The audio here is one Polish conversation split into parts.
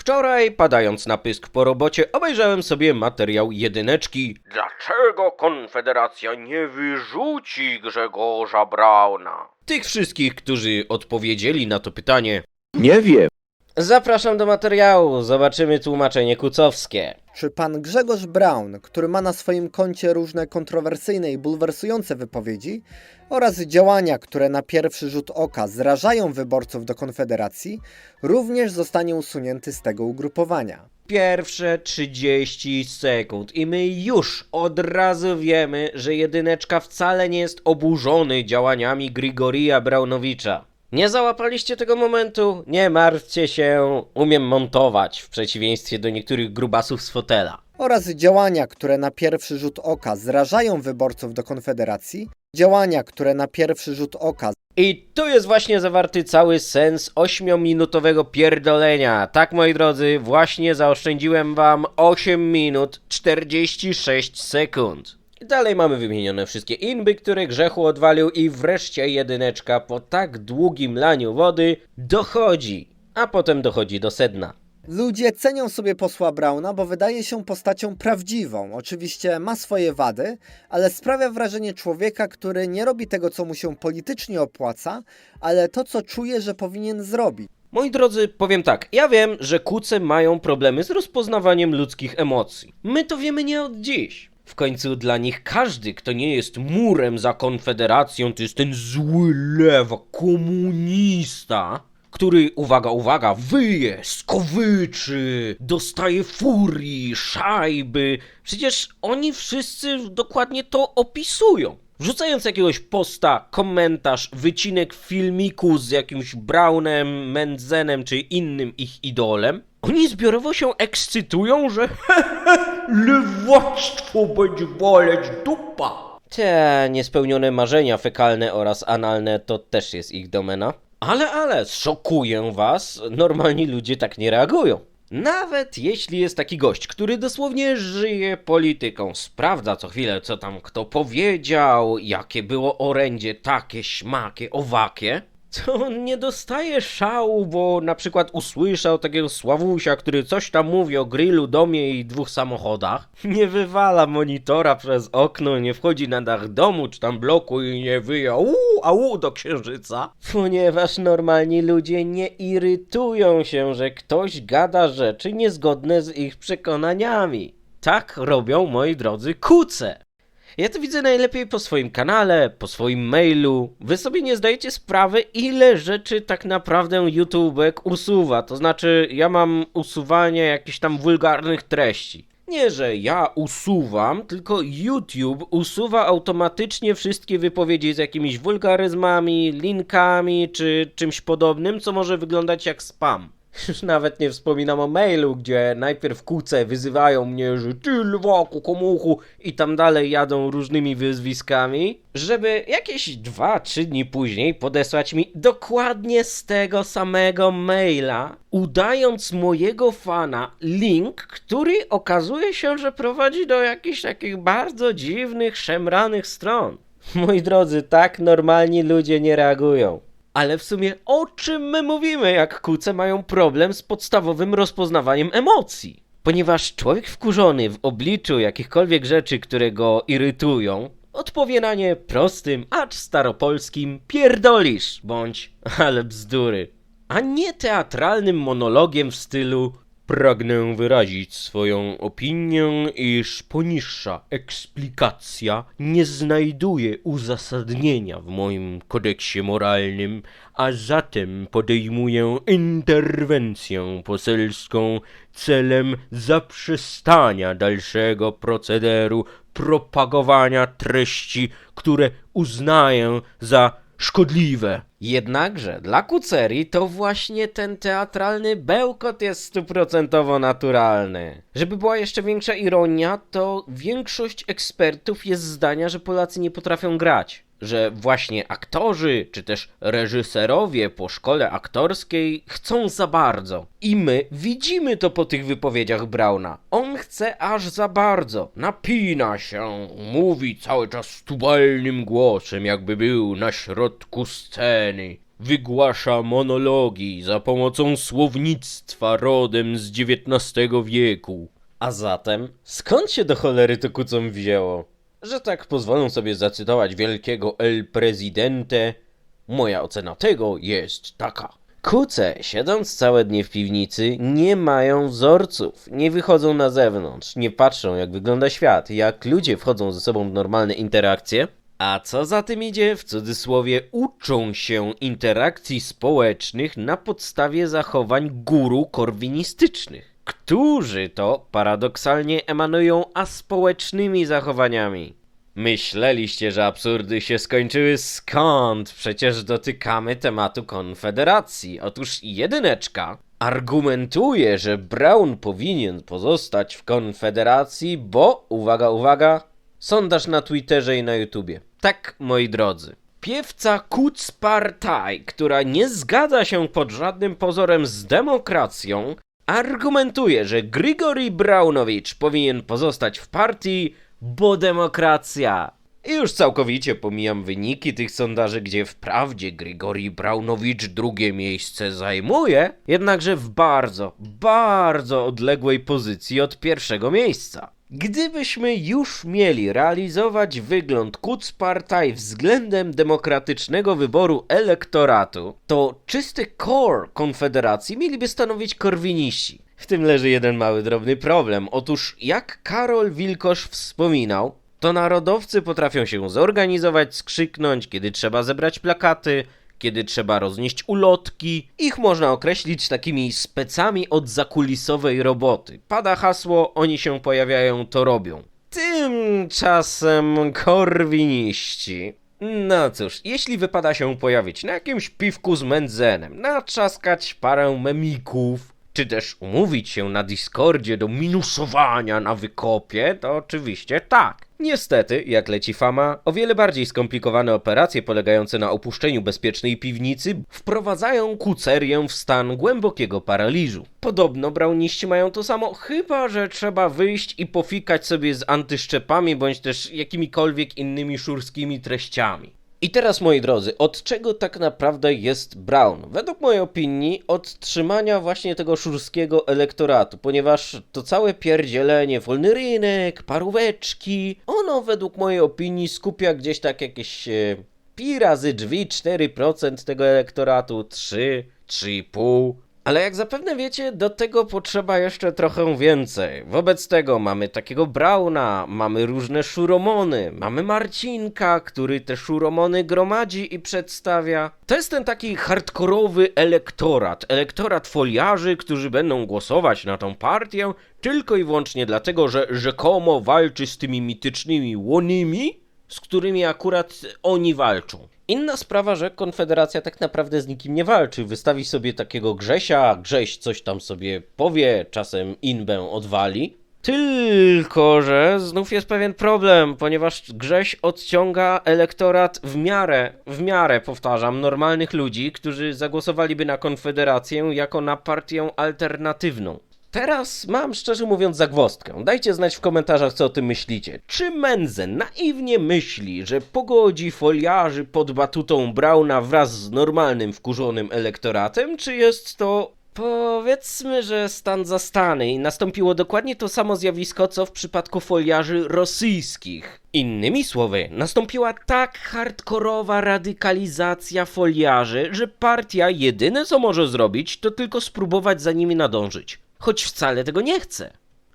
Wczoraj, padając na pysk po robocie, obejrzałem sobie materiał jedyneczki. Dlaczego Konfederacja nie wyrzuci Grzegorza Brauna? Tych wszystkich, którzy odpowiedzieli na to pytanie. Nie wiem. Zapraszam do materiału, zobaczymy tłumaczenie kucowskie. Czy pan Grzegorz Braun, który ma na swoim koncie różne kontrowersyjne i bulwersujące wypowiedzi oraz działania, które na pierwszy rzut oka zrażają wyborców do Konfederacji, również zostanie usunięty z tego ugrupowania? Pierwsze 30 sekund i my już od razu wiemy, że jedyneczka wcale nie jest oburzony działaniami Grigoria Braunowicza. Nie załapaliście tego momentu? Nie martwcie się, umiem montować w przeciwieństwie do niektórych grubasów z fotela. Oraz działania, które na pierwszy rzut oka zrażają wyborców do Konfederacji, działania, które na pierwszy rzut oka I tu jest właśnie zawarty cały sens 8-minutowego pierdolenia. Tak, moi drodzy, właśnie zaoszczędziłem wam 8 minut 46 sekund. Dalej mamy wymienione wszystkie inby, które grzechu odwalił i wreszcie jedyneczka po tak długim laniu wody dochodzi, a potem dochodzi do sedna. Ludzie cenią sobie posła Brauna, bo wydaje się postacią prawdziwą. Oczywiście ma swoje wady, ale sprawia wrażenie człowieka, który nie robi tego, co mu się politycznie opłaca, ale to, co czuje, że powinien zrobić. Moi drodzy, powiem tak, ja wiem, że kuce mają problemy z rozpoznawaniem ludzkich emocji. My to wiemy nie od dziś. W końcu dla nich każdy, kto nie jest murem za konfederacją, to jest ten zły lewa, komunista, który, uwaga, uwaga, wyje, skowyczy, dostaje furii, szajby. Przecież oni wszyscy dokładnie to opisują. Wrzucając jakiegoś posta, komentarz, wycinek filmiku z jakimś Brownem, Mendzenem czy innym ich idolem, oni zbiorowo się ekscytują, że lewactwo będzie boleć dupa. Te niespełnione marzenia fekalne oraz analne to też jest ich domena. Ale, ale, szokuję was, normalni ludzie tak nie reagują. Nawet jeśli jest taki gość, który dosłownie żyje polityką, sprawdza co chwilę, co tam kto powiedział, jakie było orędzie, takie, śmakie, owakie, to on nie dostaje szału, bo na przykład usłyszał takiego Sławusia, który coś tam mówi o grillu, domie i dwóch samochodach. Nie wywala monitora przez okno, nie wchodzi na dach domu czy tam bloku i nie wyja uuu, au do księżyca. Ponieważ normalni ludzie nie irytują się, że ktoś gada rzeczy niezgodne z ich przekonaniami. Tak robią, moi drodzy, kuce. Ja to widzę najlepiej po swoim kanale, po swoim mailu. Wy sobie nie zdajecie sprawy, ile rzeczy tak naprawdę YouTubek usuwa. To znaczy, ja mam usuwanie jakichś tam wulgarnych treści. Nie, że ja usuwam, tylko YouTube usuwa automatycznie wszystkie wypowiedzi z jakimiś wulgaryzmami, linkami czy czymś podobnym, co może wyglądać jak spam. Już nawet nie wspominam o mailu, gdzie najpierw kuce wyzywają mnie, że ty lwaku, komuchu i tam dalej jadą różnymi wyzwiskami, żeby jakieś dwa, trzy dni później podesłać mi dokładnie z tego samego maila, udając mojego fana link, który okazuje się, że prowadzi do jakichś takich bardzo dziwnych, szemranych stron. Moi drodzy, tak normalni ludzie nie reagują. Ale w sumie o czym my mówimy, jak kuce mają problem z podstawowym rozpoznawaniem emocji? Ponieważ człowiek wkurzony w obliczu jakichkolwiek rzeczy, które go irytują, odpowie na nie prostym, acz staropolskim pierdolisz, bądź ale bzdury. A nie teatralnym monologiem w stylu Pragnę wyrazić swoją opinię, iż poniższa eksplikacja nie znajduje uzasadnienia w moim kodeksie moralnym, a zatem podejmuję interwencję poselską celem zaprzestania dalszego procederu propagowania treści, które uznaję za szkodliwe. Jednakże dla Kuceri to właśnie ten teatralny bełkot jest stuprocentowo naturalny. Żeby była jeszcze większa ironia, to większość ekspertów jest zdania, że Polacy nie potrafią grać. Że właśnie aktorzy, czy też reżyserowie po szkole aktorskiej chcą za bardzo. I my widzimy to po tych wypowiedziach Brauna. On chce aż za bardzo. Napina się, mówi cały czas tubalnym głosem, jakby był na środku sceny. wygłasza monologi za pomocą słownictwa rodem z XIX wieku. A zatem, skąd się do cholery to kucom wzięło? Że tak pozwolę sobie zacytować wielkiego El Presidente. Moja ocena tego jest taka. Kuce, siedząc całe dnie w piwnicy, nie mają wzorców, nie wychodzą na zewnątrz, nie patrzą jak wygląda świat, jak ludzie wchodzą ze sobą w normalne interakcje. A co za tym idzie, w cudzysłowie, uczą się interakcji społecznych na podstawie zachowań guru korwinistycznych, którzy to paradoksalnie emanują aspołecznymi zachowaniami. Myśleliście, że absurdy się skończyły skąd? Przecież dotykamy tematu konfederacji. Otóż jedyneczka argumentuje, że Brown powinien pozostać w konfederacji, bo, uwaga, uwaga, sondaż na Twitterze i na YouTubie. Tak, moi drodzy. Piewca Kuc Partaj, która nie zgadza się pod żadnym pozorem z demokracją, argumentuje, że Grigory Braunowicz powinien pozostać w partii, bo demokracja. I już całkowicie pomijam wyniki tych sondaży, gdzie wprawdzie Grigory Braunowicz drugie miejsce zajmuje, jednakże w bardzo, bardzo odległej pozycji od pierwszego miejsca. Gdybyśmy już mieli realizować wygląd Kutzpartaj względem demokratycznego wyboru elektoratu, to czysty core Konfederacji mieliby stanowić korwiniści. W tym leży jeden mały drobny problem. Otóż, jak Karol Wilkosz wspominał, to narodowcy potrafią się zorganizować, skrzyknąć, kiedy trzeba zebrać plakaty, kiedy trzeba roznieść ulotki. Ich można określić takimi specami od zakulisowej roboty. Pada hasło, oni się pojawiają, to robią. Tymczasem korwiniści. No cóż, jeśli wypada się pojawić na jakimś piwku z Mendzenem, naczaskać parę memików, czy też umówić się na Discordzie do minusowania na wykopie, to oczywiście tak. Niestety, jak leci fama, o wiele bardziej skomplikowane operacje polegające na opuszczeniu bezpiecznej piwnicy wprowadzają kucerię w stan głębokiego paraliżu. Podobno brauniści mają to samo, chyba że trzeba wyjść i pofikać sobie z antyszczepami bądź też jakimikolwiek innymi szurskimi treściami. I teraz, moi drodzy, od czego tak naprawdę jest Brown? Według mojej opinii, od trzymania właśnie tego szurskiego elektoratu, ponieważ to całe pierdzielenie, wolny rynek, paróweczki, ono według mojej opinii skupia gdzieś tak jakieś e, pi razy drzwi 4% tego elektoratu, 3, 3,5%. Ale jak zapewne wiecie, do tego potrzeba jeszcze trochę więcej. Wobec tego mamy takiego Brauna, mamy różne szuromony, mamy Marcinka, który te szuromony gromadzi i przedstawia. To jest ten taki hardkorowy elektorat, elektorat foliarzy, którzy będą głosować na tą partię tylko i wyłącznie dlatego, że rzekomo walczy z tymi mitycznymi łonymi, z którymi akurat oni walczą. Inna sprawa, że Konfederacja tak naprawdę z nikim nie walczy. Wystawi sobie takiego Grzesia, Grześ coś tam sobie powie, czasem inbę odwali. Tylko, że znów jest pewien problem, ponieważ Grześ odciąga elektorat w miarę, w miarę, powtarzam, normalnych ludzi, którzy zagłosowaliby na Konfederację jako na partię alternatywną. Teraz mam szczerze mówiąc zagwozdkę. Dajcie znać w komentarzach, co o tym myślicie. Czy Menzen naiwnie myśli, że pogodzi foliarzy pod batutą Brauna wraz z normalnym wkurzonym elektoratem, czy jest to Powiedzmy, że stan zastany i nastąpiło dokładnie to samo zjawisko, co w przypadku foliarzy rosyjskich. Innymi słowy, nastąpiła tak hardkorowa radykalizacja foliarzy, że partia jedyne co może zrobić, to tylko spróbować za nimi nadążyć. Choć wcale tego nie chce.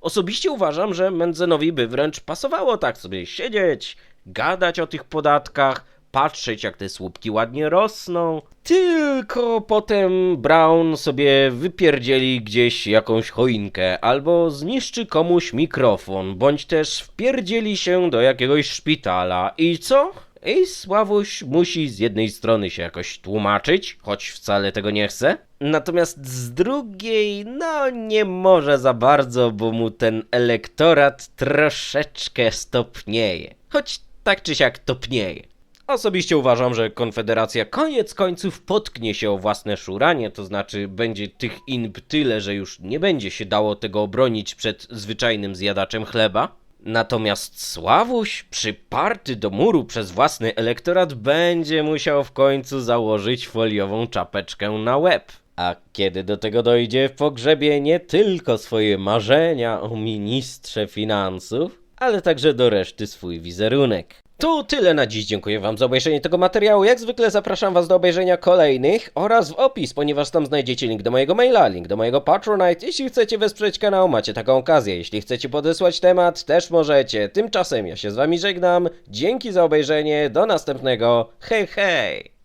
Osobiście uważam, że Mendzenowi by wręcz pasowało tak sobie siedzieć, gadać o tych podatkach, patrzeć jak te słupki ładnie rosną. Tylko potem Brown sobie wypierdzieli gdzieś jakąś choinkę, albo zniszczy komuś mikrofon, bądź też wpierdzieli się do jakiegoś szpitala. I co? I Sławuś musi z jednej strony się jakoś tłumaczyć, choć wcale tego nie chce. Natomiast z drugiej, no nie może za bardzo, bo mu ten elektorat troszeczkę stopnieje. Choć tak czy siak topnieje. Osobiście uważam, że Konfederacja koniec końców potknie się o własne szuranie, to znaczy będzie tych inb tyle, że już nie będzie się dało tego obronić przed zwyczajnym zjadaczem chleba. Natomiast Sławuś, przyparty do muru przez własny elektorat, będzie musiał w końcu założyć foliową czapeczkę na łeb. A kiedy do tego dojdzie, pogrzebie nie tylko swoje marzenia o ministrze finansów, ale także do reszty swój wizerunek. To tyle na dziś. Dziękuję Wam za obejrzenie tego materiału. Jak zwykle zapraszam Was do obejrzenia kolejnych oraz w opis, ponieważ tam znajdziecie link do mojego maila, link do mojego Patronite. Jeśli chcecie wesprzeć kanał, macie taką okazję. Jeśli chcecie podesłać temat, też możecie. Tymczasem ja się z Wami żegnam. Dzięki za obejrzenie. Do następnego. Hej, hej!